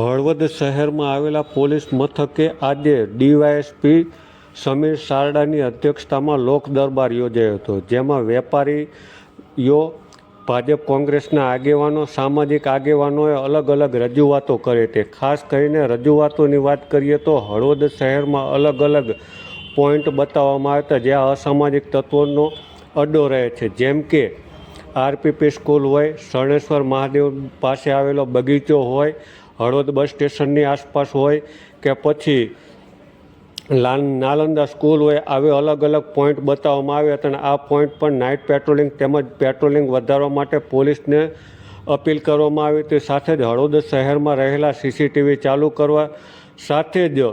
હળવદ શહેરમાં આવેલા પોલીસ મથકે આજે ડીવાયએસપી સમીર સારડાની અધ્યક્ષતામાં લોક દરબાર યોજાયો હતો, જેમાં વેપારીઓ, ભાજપ કોંગ્રેસના આગેવાનો, સામાજિક આગેવાનોએ અલગ અલગ રજૂઆતો કરી હતી. ખાસ કરીને રજૂઆતોની વાત કરીએ તો હળવદ શહેરમાં અલગ અલગ પોઈન્ટ બતાવવામાં આવ્યા હતા જ્યાં અસામાજિક તત્વોનો અડ્ડો રહે છે. જેમ કે આરપીપી સ્કૂલ હોય, શરણેશ્વર મહાદેવ પાસે આવેલો બગીચો હોય હળવદ બસ સ્ટેશનની આસપાસ હોય કે પછી નાલંદા સ્કૂલ હોય, આવી અલગ અલગ પોઈન્ટ બતાવવામાં આવ્યા હતા અને આ પોઈન્ટ પર નાઇટ પેટ્રોલિંગ તેમજ પેટ્રોલિંગ વધારવા માટે પોલીસને અપીલ કરવામાં આવી હતી. સાથે જ હળવદ શહેરમાં રહેલા સીસીટીવી ચાલુ કરવા સાથે જ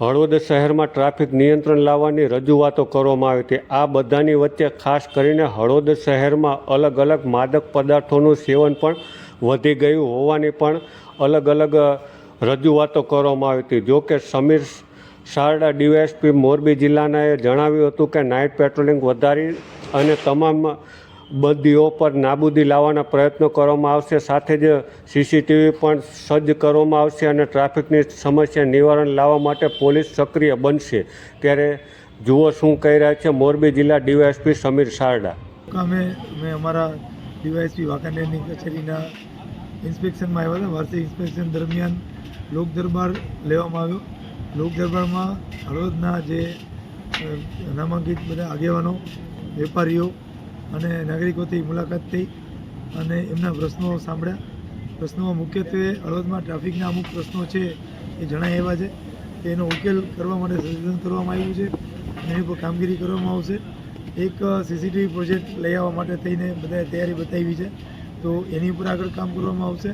હળવદ શહેરમાં ટ્રાફિક નિયંત્રણ લાવવાની રજૂઆતો કરવામાં આવી હતી. આ બધાની વચ્ચે ખાસ કરીને હળવદ શહેરમાં અલગ અલગ માદક પદાર્થોનું સેવન પણ વધી ગયું હોવાની પણ અલગ અલગ રજૂઆતો કરવામાં આવી હતી. જો કે સમીર શારડા ડીવાયએસપી મોરબી જિલ્લાનાએ જણાવ્યું હતું કે નાઇટ પેટ્રોલિંગ વધારી અને તમામ બંદીઓ પર નાબૂદી લાવવાના પ્રયત્નો કરવામાં આવશે. સાથે જ સીસીટીવી પણ સજ્જ કરવામાં આવશે અને ટ્રાફિકની સમસ્યા નિવારણ લાવવા માટે પોલીસ સક્રિય બનશે. ત્યારે જુઓ શું કહી રહ્યા છે મોરબી જિલ્લા ડીવાયએસપી સમીર શારડા અમે અમારા ડીવાયએસપી વાંકાનેરની કચેરીના ઇન્સ્પેક્શનમાં આવ્યા હતા. વાર્ષિક ઇન્સ્પેક્શન દરમિયાન લોક દરબાર લેવામાં આવ્યો. લોક દરબારમાં હળવદના જે નામાંકિત બધા આગેવાનો, વેપારીઓ અને નાગરિકોથી મુલાકાત થઈ અને એમના પ્રશ્નો સાંભળ્યા. પ્રશ્નોમાં મુખ્યત્વે હળવદમાં ટ્રાફિકના અમુક પ્રશ્નો છે એ જણાય એવા છે એનો ઉકેલ કરવા માટે સંશોધન કરવામાં આવ્યું છે એની પર કામગીરી કરવામાં આવશે. એક સીસીટીવી પ્રોજેક્ટ લઈ આવવા માટે થઈને બધાએ તૈયારી બતાવી છે. તો એની ઉપર આગળ કામ કરવામાં આવશે.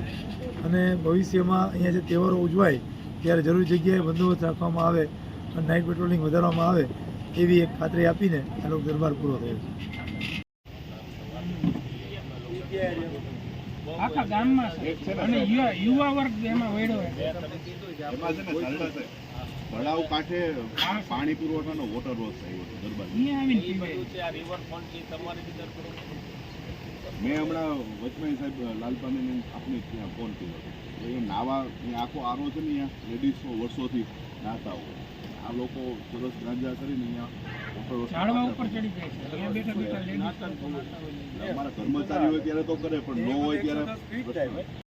અને ભવિષ્યમાં અહીંયા જે તહેવારો ઉજવાય ત્યારે જરૂરી જગ્યાએ બંદોબસ્ત રાખવામાં આવે અને નાઇટ પેટ્રોલિંગ વધારવામાં આવે એવી એક ખાતરી આપીને આ લોક દરબાર પૂરો થયો છે. આખા ગામમાં અને યુવા યુવા વર્ગ એમાં વેડો છે. એમાં છે ને તળાવ કાંઠે પાણી પુરવઠાનો વોટર વર્ક આવ્યો છે દરબાર અહીંયા આવીને પીવાય મેં હમણાં વચમાં સાહેબ લાલપાણીને આપને ત્યાં ફોન કર્યો હતો. એ નાવા આખો આરો છે ને અહીંયા લેડીઝો વર્ષોથી નાતા હોય. આ લોકો સરસ ગાંજા કરીને અહીંયા. અમારા કર્મચારી હોય ત્યારે તો કરે પણ ન હોય ત્યારે.